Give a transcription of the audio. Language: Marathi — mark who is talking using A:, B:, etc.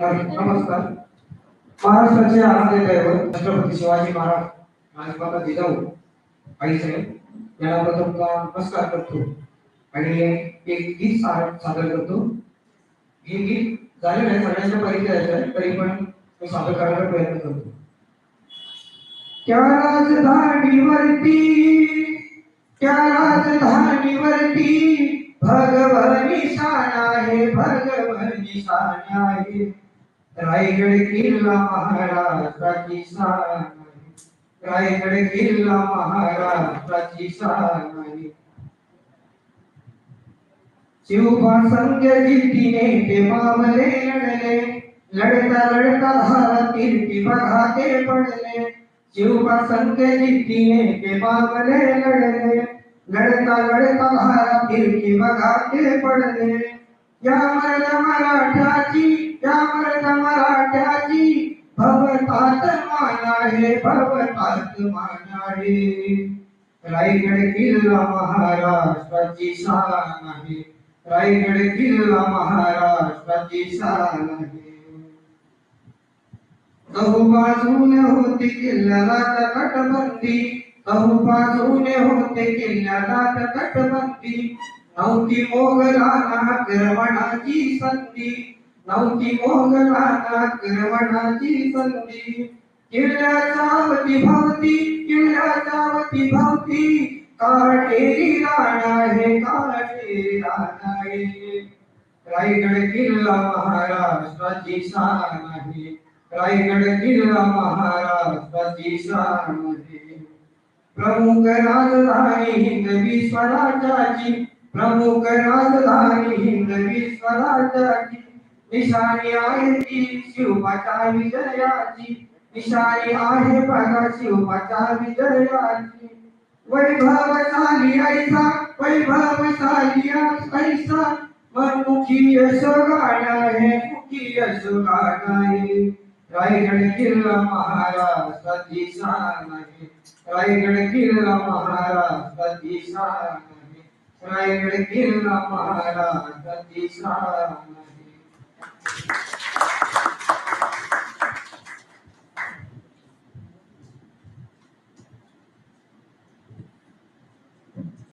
A: नमस्कार. महाराष्ट्राचे आराध्य दैवत छत्रपती शिवाजी महाराज आणि बाबा जिजाऊ आईसाहेब यांना प्रथम नमस्कार करतो. आणि एक गीत सादर करतो. हे गीत झाले नाही सगळ्यांच्या परिचयाचं आहे तरी पण मी सादर करायचा प्रयत्न करतो. त्या राजधानीवरती त्या राजधानीवरती भगवान निशाण आहे भगवान निशाण आहे. रायगड किल्ला महाराष्ट्राची शान आहे रायगड किल्ला महाराष्ट्राची शान आहे शिवबा संघ जिद्दीने ते मामले लढले लढता लढता धारा कीर्ती बघा ते पडले। शिवबा संघ जिद्दीने ते मामले लढले लढता लढता धारा कीर्ती बघा ते पडले। या मरद मराठ्याची या मरद मराठ्याची भवतात मान आहे भवतात मान आहे. रायगड किल्ला महाराष्ट्राची शान आहे. रायगड किल्ला महाराष्ट्राची शान आहे. कहू बाजूने होती किल्ल्याला तटबंदी कहू बाजूने होते किल्ल्याला तटबंदी नव्हती मोगलाना आक्रमणाची संधी. नव्हती मोगलाना आक्रमणाची संधी. किल्ल्याच्या अवती भवती किल्ल्याच्या अवती भवती. काटेरी राणा हे काटेरी राणा आहे रायगड किल्ला महाराष्ट्राची शान आहे. रायगड किल्ला महाराष्ट्राची शान आहे. प्रमुख राजधानी हिंदवी स्वराज्याची प्रमुख राजधानी हिंदवी स्वराज्याची निशाणी आहे ती शिवपाचा विजयाची. निशाणी आहे बघा शिवपाचा विजयाची. वैभवशाली ऐसा वैभवशाली ऐसा मनमुखी यश गाणं आहे मुखी यश गाणं आहे. रायगड किल्ला महाराष्ट्राची शान आहे. रायगड किल्ला महाराष्ट्राची शान आहे. रायगड किल्ला महाराष्ट्राची